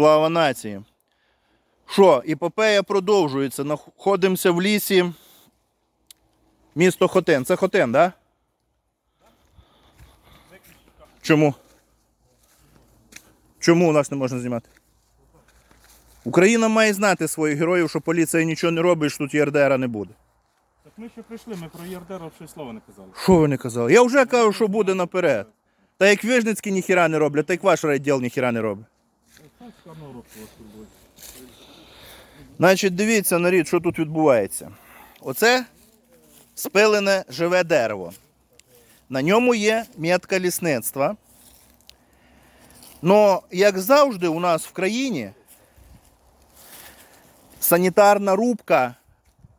Слава нації. Що, епопея продовжується. Знаходимося в лісі. Місто Хотин. Це Хотин, так? Да? Чому? Чому у нас не можна знімати? Україна має знати своїх героїв, що поліція нічого не робить, що тут ЄРДРа не буде. Так ми ще прийшли, ми про ЄРДР взагалі слова не казали. Що ви не казали? Я вже кажу, що буде наперед. Та як Вижницькі ніхіра не роблять, так ваш райділ ніхіра не робить. Значить, дивіться нарід, що тут відбувається. Оце спилене живе дерево. На ньому є метка лісництва. Но, як завжди, у нас в країні санітарна рубка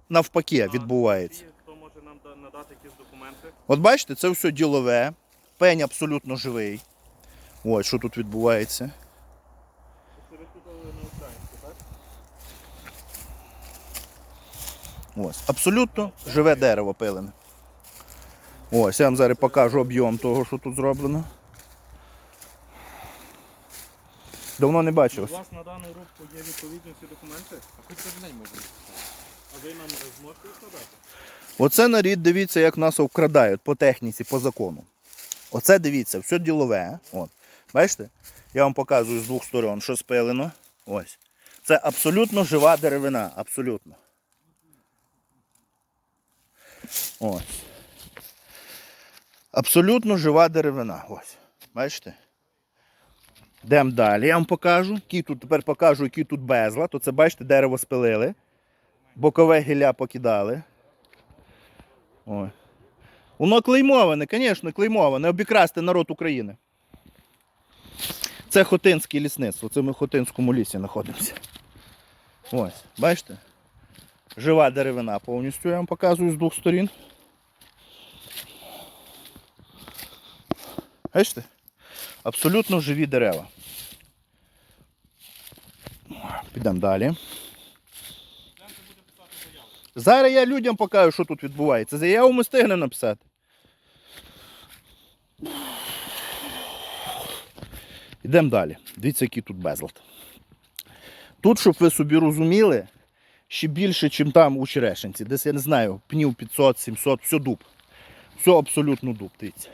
навпаки відбувається. Хто може нам надати якісь документи? От бачите, це все ділове, пень абсолютно живий. Ось що тут відбувається. Це ви тут на українську, так? Ось, абсолютно живе дерево пилене. Ось, я вам зараз покажу об'єм того, що тут зроблено. Давно не У вас на дану рубку є відповідні всі документи? А хоч один день можна. А ви нам зможете складати? Оце нарід, дивіться, як нас вкрадають по техніці, по закону. Оце дивіться, все ділове. От. Бачите? Я вам показую з двох сторон, що спилено. Ось. Це абсолютно жива деревина. Абсолютно. Ось. Абсолютно жива деревина. Ось. Бачите? Йдемо далі. Я вам покажу. Тут, тепер покажу, який тут безлад. То це, бачите, дерево спилили. Бокове гілля покидали. Ой. Воно клеймоване, звісно, клеймоване. Обікрасти народ України. Це Хотинське лісництво. Це ми в Хотинському лісі знаходимося. Ось, бачите? Жива деревина повністю я вам показую з двох сторін. Бачите? Абсолютно живі дерева. Підемо далі. Зараз я людям покажу, що тут відбувається. Заяву ми встигнемо написати. Йдемо далі. Дивіться, який тут безлад. Тут, щоб ви собі розуміли, ще більше, ніж там у Черешенці. Десь, я не знаю, пнів 500, 700, все дуб. Все абсолютно дуб, дивіться.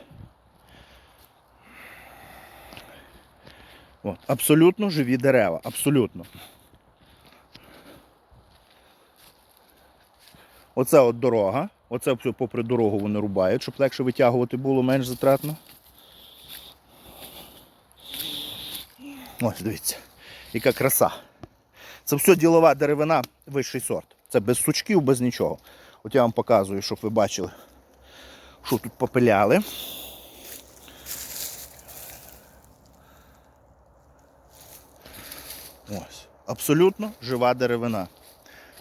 От, абсолютно живі дерева. Абсолютно. Оце от дорога. Оце все попри дорогу вони рубають, щоб легше витягувати було менш затратно. Ось, дивіться, яка краса. Це все ділова деревина, вищий сорт. Це без сучків, без нічого. От я вам показую, щоб ви бачили, що тут попиляли. Ось. Абсолютно жива деревина.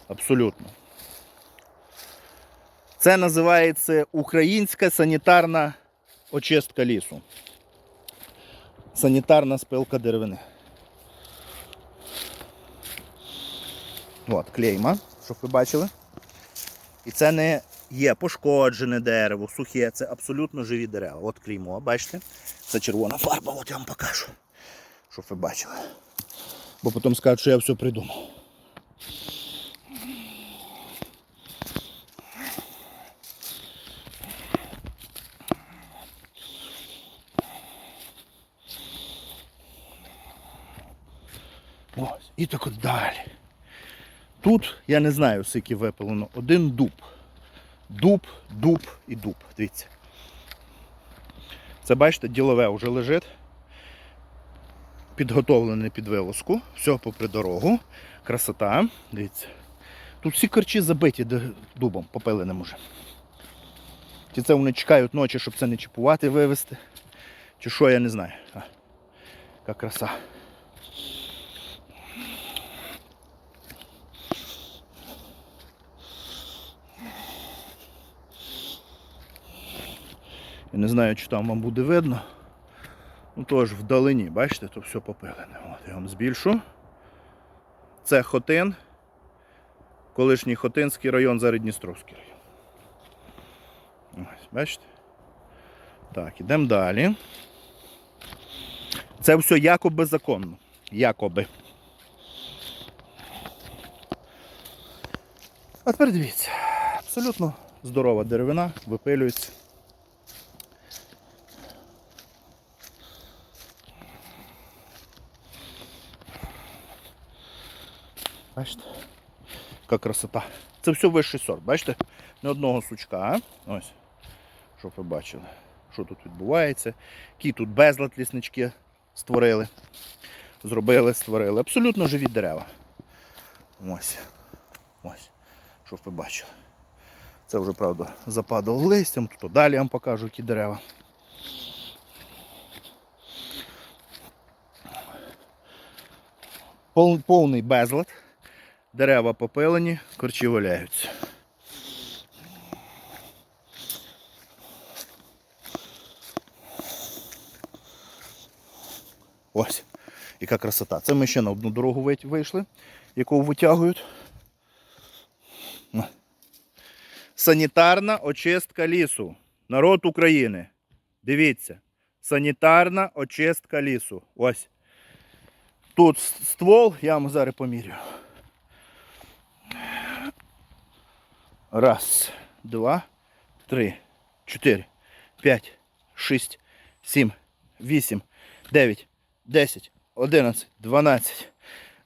Абсолютно. Це називається українська санітарна очистка лісу. Санітарна спилка деревини. От, клейма, щоб ви бачили. І це не є пошкоджене дерево, сухе, це абсолютно живі дерева. От клеймо, бачите? Це червона фарба, от я вам покажу. Щоб ви бачили. Бо потім скажуть, що я все придумав. Ось, і так от далі. Тут я не знаю, скільки випалено. Один дуб. Дуб, дуб і дуб. Дивіться. Це бачите, ділове вже лежить. Підготовлене під вилазку. Все попри дорогу. Красота. Дивіться. Тут всі корчі забиті дубом, попиленим уже. Чи це вони чекають ночі, щоб це не чіпувати, вивезти. Чи що, я не знаю. А, яка краса. Я не знаю, чи там вам буде видно. Ну тож вдалині, бачите, то все попилене. От, Я вам збільшу. Це Хотин, колишній Хотинський район, зараз Дністровський район. Ось, Бачите? Так, ідемо далі. Це все якоби законно. Якоби. А тепер дивіться, абсолютно здорова деревина, випилюється. Яка красота. Це все вищий сорт, бачите? Не одного сучка, а? Ось. Щоб ви бачили, що тут відбувається. Які тут безлад ліснички створили. Зробили, створили. Абсолютно живі дерева. Ось. Ось. Щоб ви бачили. Це вже, правда, западало листям, тут далі я вам покажу, які дерева. Повний безлад. Дерева попилені, корчі валяються. Ось, яка красота. Це ми ще на одну дорогу вийшли, яку витягують. Санітарна очистка лісу. Народ України. Дивіться. Санітарна очистка лісу. Ось. Тут ствол, я вам зараз помірю. Раз, два, три, чотири, п'ять, шість, сім, вісім, дев'ять, десять, одинадцять, дванадцять.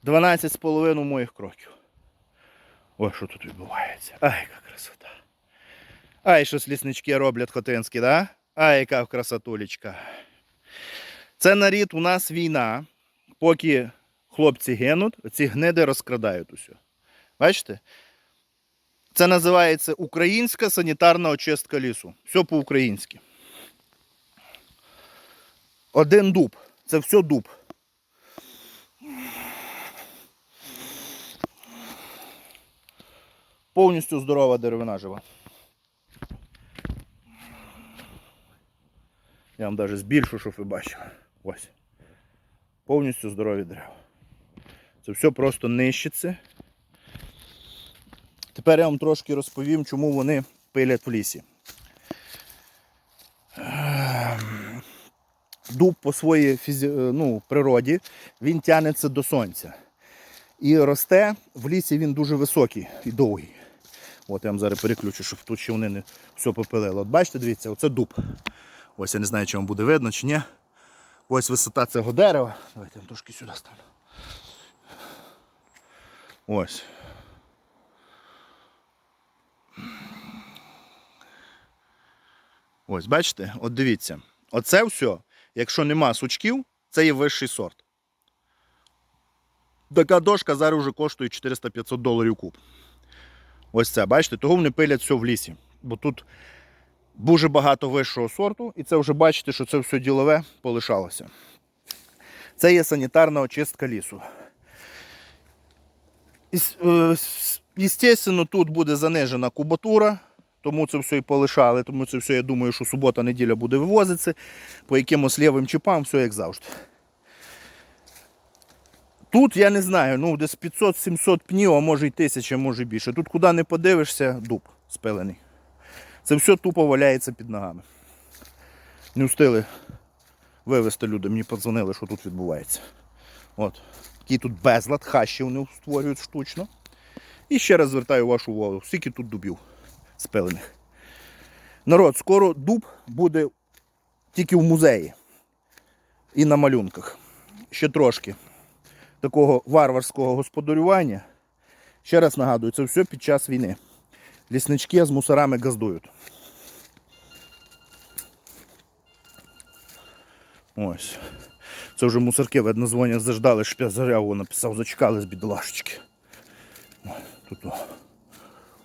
Дванадцять з половиною моїх кроків. Ой, що тут відбувається? Ай, яка красота. Ай, щось ліснички роблять хотинські, да? Ай, яка красотулечка. Це нарід у нас війна. Поки хлопці гинуть, ці гниди розкрадають усе. Бачите? Це називається українська санітарна очистка лісу. Все по-українськи. Один дуб. Це все дуб. Повністю здорова деревина жива. Я вам навіть збільшу, щоб ви бачили. Ось. Повністю здорові дерева. Це все просто нищиться. Тепер я вам трошки розповім, чому вони пилять в лісі. Ем, Дуб по своїй фізі... ну, природі він тягнеться до сонця. І росте, в лісі він дуже високий і довгий. От я вам зараз переключу, щоб тут ще вони не все попилили. От бачите, дивіться, оце дуб. Ось я не знаю, чи вам буде видно, чи ні. Ось висота цього дерева. Давайте я вам трошки сюди стану. Ось. Ось, бачите? От дивіться. Оце все, якщо нема сучків, це є вищий сорт. Така дошка зараз вже коштує 400-500 доларів куб. Ось це, бачите, того вони пилять все в лісі. Бо тут дуже багато вищого сорту, і це вже бачите, що це все ділове полишалося. Це є санітарна очистка лісу. Естественно, тут буде занижена кубатура, тому це все і полишали, тому це все, я думаю, що субота-неділя буде вивозитися по якимось лівим чіпам, все як завжди. Тут я не знаю, ну десь 500-700 пнів, а може й тисяча, може більше. Тут куди не подивишся, дуб спилений. Це все тупо валяється під ногами. Не встигли вивезти люди, мені подзвонили, що тут відбувається. От. Який тут безлад, хащі вони створюють штучно. І ще раз звертаю вашу увагу, скільки тут дубів спилених. Народ, скоро дуб буде тільки в музеї і на малюнках. Ще трошки такого варварського господарювання. Ще раз нагадую, це все під час війни. Ліснички з мусорами газдують. Ось. Це вже мусорки, видно, дзвонять, заждали, щоб я заряву написав, зачекали з бідолашечки. Тут о.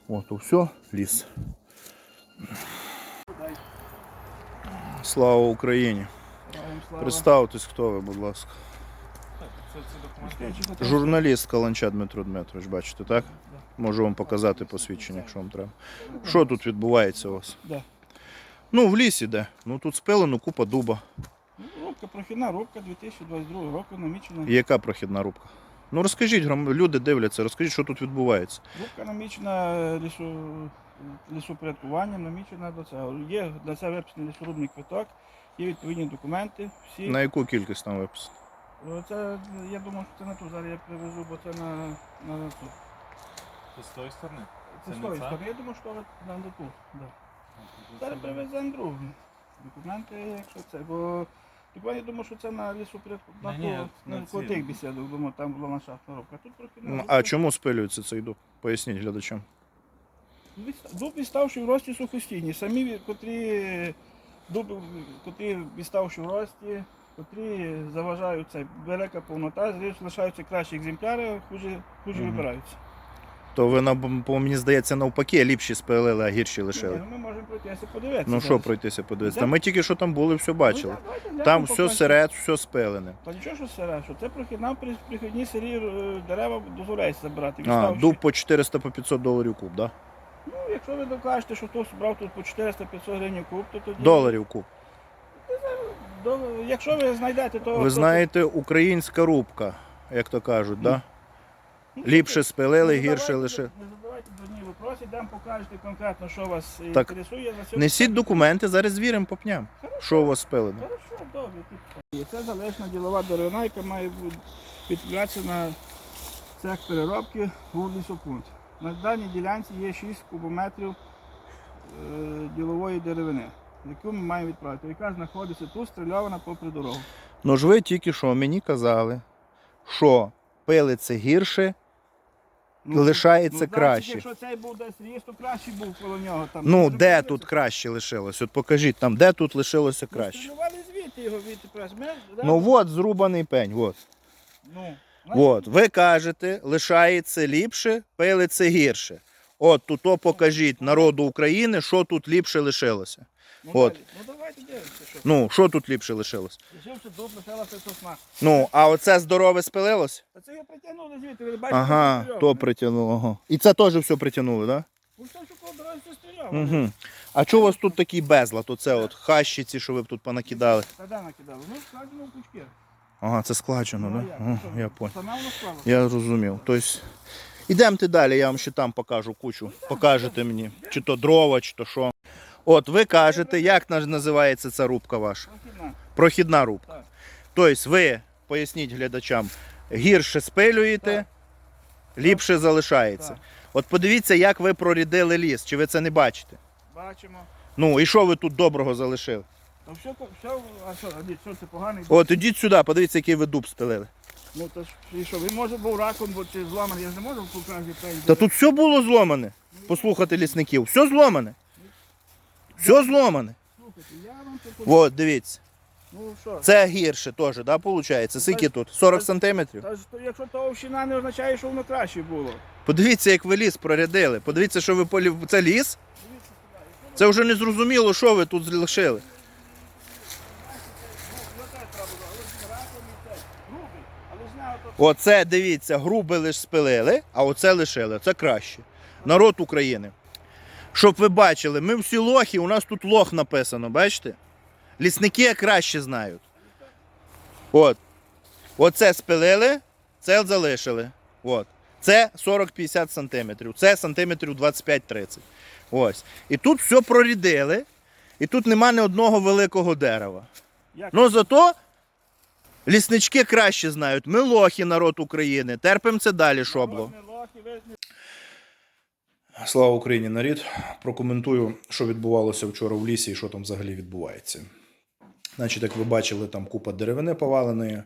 О, то все, ліс. Слава Україні! Представтесь, хто ви, будь ласка. Журналіст Каланча Дмитро Дмитрович, бачите, так? Можу вам показати посвідчення, якщо вам треба. Що тут відбувається у вас? Ну, в лісі де. Ну тут спилено купа дуба. Ну, Рубка, прохідна рубка 2022 року намічена. Яка прохідна рубка? Ну розкажіть, гром- люди дивляться, розкажіть, що тут відбувається. Рубка намічена лісу, лісопорядкуванням, намічена до цього. Є для це виписаний лісорубний квиток, є відповідні документи. Всі. На яку кількість там виписано? Це, я думаю, що це не ту. Зараз я привезу, бо це на, на цю. Це з тої сторони. Це Це з не тої сторони. Я думаю, що нам до тут. Да. Зараз привеземо другу. Документи, якщо це, бо типу, я думаю, що це на лісопорядку, на Ні, ні, ту, на на ці. тих бесідок, думаю, там була ландшафтна робка. Тут трохи Ну, не а чому спилюється цей дуб? Поясніть глядачам. Дуб відставши в рості сухостійні. Самі, ві- котрі дуби, котрі відставши в рості, котрі заважають це велика повнота, звісно, лишаються кращі екземпляри, хуже, хуже Мгм. вибираються. То ви нам, по мені здається, навпаки, ліпші спилили, а гірші Ні, лишили. ну, ми можемо пройтися подивитися. Ну що зараз. пройтися подивитися? Та ми тільки що там були, все бачили. Ну, давайте глянемо, Там все серед, все спилене. Та нічого, що серед, що це прохідна при прихідні сирі е, дерева дозволяється забирати. А, Відставши. дуб по 400 по 500 доларів куб, да? Ну, якщо ви докажете, що хтось брав тут по 400-500 гривень куб, то тоді... Доларів куб. До, якщо ви знайдете, то... Ви знаєте, українська рубка, як то кажуть, да? Ну, Ліпше спилили, гірше лише. Не задавайте дурні вопроси, йдемо покажете конкретно, що вас е, Так, інтересує. За цього Несіть документи, зараз звіримо по пням. Що у вас спилено? Хорошо, добре. І Це залежна ділова деревина, яка має бути відправлятися на цех переробки в лісопункт. На даній ділянці є 6 кубометрів е, ділової деревини, яку ми маємо відправити, яка знаходиться тут, стрільована попри дорогу. Ну ж ви тільки що мені казали, що пилиться гірше, лишається значить, краще. Якщо цей був десь ріс, то краще був коло нього. Там, Ну, де подивіться. тут краще лишилось? От покажіть там, де тут лишилося краще. стрілювали звідти його від. Ми, Ну от зрубаний пень, от. ну, От, ви кажете, лишається ліпше, пилиться гірше. От тут покажіть народу України, що тут ліпше лишилося. Ну, От. далі. ну давайте дивимося, що. Ну, що тут ліпше лишилось? Лишився дуб, лишилася сосна. Ну, а оце здорове спилилось? А це його притягнули звідти, ви бачите, Ага, то притягнуло. Ага. І це теж все притягнули, так? Ну що, що коло все стріляв. Угу. А чого у вас тут такий безлад? Оце от хащі ці, що ви б тут понакидали? Та де накидали? Ну, складено в кучки. Ага, це складчено, Ну, а так? як? Ага, Що, я понял. Я зрозумів. Тобто, ідемте далі, я вам ще там покажу кучу. Покажете мені, чи то дрова, чи то що. От ви кажете, як називається ця рубка ваша? Прохідна. Прохідна рубка. Так. Тобто ви, поясніть глядачам, гірше спилюєте, ліпше залишається. Так. От подивіться, як ви прорідили ліс, чи ви це не бачите? Бачимо. Ну і що ви тут доброго залишили? Ну все, все, а що, а що це поганий? От ідіть сюди, подивіться, який ви дуб спилили. Ну то ж, і що, він може був раком, бо чи зламаний, я ж не можу показати. Та тут все було зломане. Послухати лісників. Все зломане. Все зломане. Слухайте, я вам тут... От, дивіться. Ну що? Це гірше теж, да, виходить? Скільки тут? 40 сантиметрів? Та ж, то, якщо то овщина не означає, що воно краще було. Подивіться, як ви ліс прорядили. Подивіться, що ви полі... Це ліс? Це вже не зрозуміло, що ви тут лишили. яке треба було, але з раком і це. Грубий, але з нього то Оце, дивіться, грубе лиш спилили, а оце лишили. Це краще. Народ України. Щоб ви бачили, ми всі лохи, у нас тут лох написано, бачите? Лісники краще знають. От. Оце спилили, це залишили. От. Це 40-50 сантиметрів, це сантиметрів 25-30. Ось. І тут все прорідили, і тут нема ні одного великого дерева. як Ну зато ліснички краще знають. Ми лохи, народ України. Терпимо це далі, шобло. не лохи, ви ж не Слава Україні, нарід. Прокоментую, що відбувалося вчора в лісі і що там взагалі відбувається. Значить, як ви бачили, там купа деревини поваленої.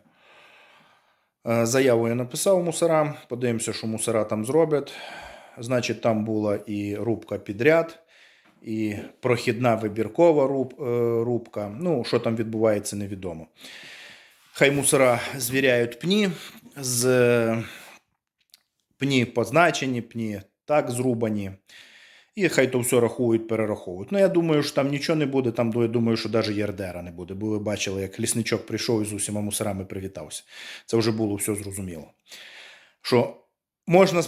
Е, Заяву я написав мусорам. Подивимося, що мусора там зроблять. Значить, там була і рубка підряд, і прохідна вибіркова руб, е, рубка. Ну, що там відбувається, невідомо. Хай мусора звіряють пні з е, пні позначені, пні так зрубані. І хай то все рахують, перераховують. Ну, я думаю, що там нічого не буде. Там я думаю, що навіть ЄРДРа не буде. Бо ви бачили, як лісничок прийшов і з усіма мусорами привітався. Це вже було все зрозуміло. Що можна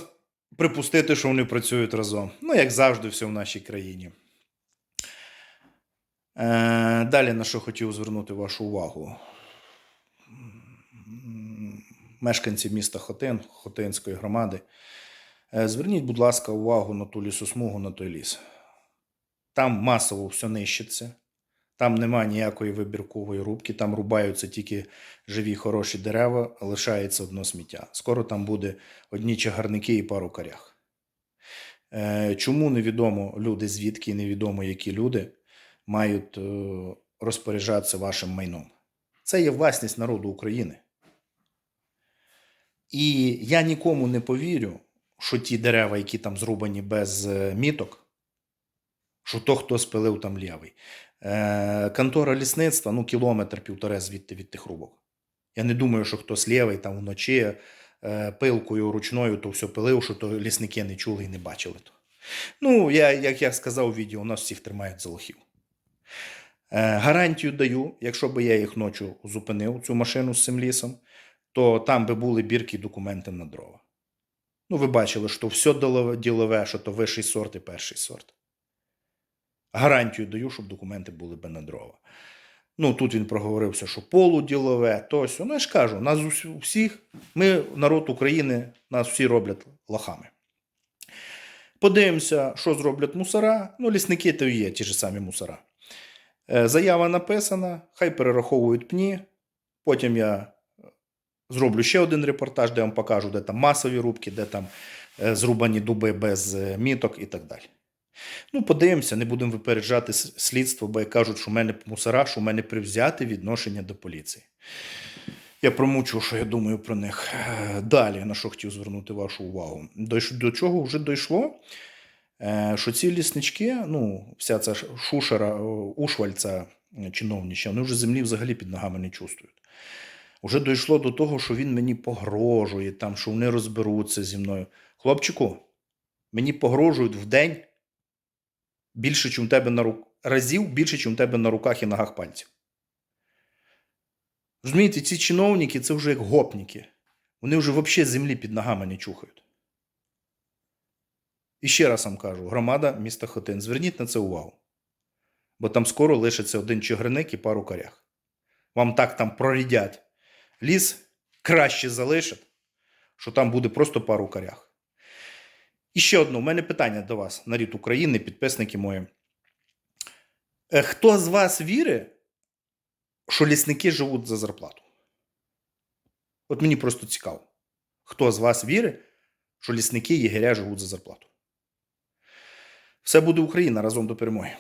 припустити, що вони працюють разом. Ну, як завжди, все в нашій країні. Е, далі на що хотів звернути вашу увагу. Мешканці міста Хотин, Хотинської громади. Е, Зверніть, будь ласка, увагу на ту лісосмугу, на той ліс. Там масово все нищиться, там немає ніякої вибіркової рубки, там рубаються тільки живі хороші дерева, лишається одно сміття. Скоро там буде одні чагарники і пару корях. Е, Чому невідомо люди, звідки невідомо, які люди мають е, розпоряджатися вашим майном. Це є власність народу України. І я нікому не повірю, що ті дерева, які там зрубані без е, міток, що то хто спилив там лівий. Е, контора лісництва, ну, кілометр півтора звідти від тих рубок. Я не думаю, що хтось лівий там вночі е, пилкою ручною то все пилив, що то лісники не чули і не бачили то. Ну, я, як я сказав у відео, у нас всіх тримають за лохів. Е, гарантію даю, якщо би я їх ночі зупинив, цю машину з цим лісом, то там би були бірки документи на дрова. Ну, ви бачили, що все ділове- що то вищий сорт і перший сорт. Гарантію даю, щоб документи були би на дрова. Ну, тут він проговорився, що полуділове, то сьо. Ну, я ж кажу, нас усі- всіх, ми, народ України, нас всі роблять лохами. Подивимося, що зроблять мусора. Ну, лісники то є ті ж самі мусора. Е, Заява написана, хай перераховують пні. Потім я зроблю ще один репортаж, де вам покажу, де там масові рубки, де там е, зрубані дуби без е, міток і так далі. Ну, подивимося, не будемо випереджати слідство, бо як кажуть, що в мене мусора, що в мене привзяти відношення до поліції. Я промучу, що я думаю про них. Е, Далі, на що хотів звернути вашу увагу. До, чого вже дійшло? Що ці ліснички, ну, вся ця шушера, ушвальця чиновнича, вони вже землі взагалі під ногами не чувствують. Уже дійшло до того, що він мені погрожує, там, що вони розберуться зі мною. Хлопчику, мені погрожують в день більше, у тебе на рук... разів більше, у тебе на руках і ногах пальців. Розумієте, ці чиновники це вже як гопніки. Вони вже взагалі землі під ногами не чухають. І ще раз вам кажу: громада міста Хотин, зверніть на це увагу. Бо там скоро лишиться один чигирник і пару корях. Вам так там прорідять ліс, краще залишать, що там буде просто пару корях. І ще одне, у мене питання до вас, нарід України, підписники мої. Е, Хто з вас вірить, що лісники живуть за зарплату? От мені просто цікаво. Хто з вас вірить, що лісники єгеря живуть за зарплату? Все буде Україна разом до перемоги.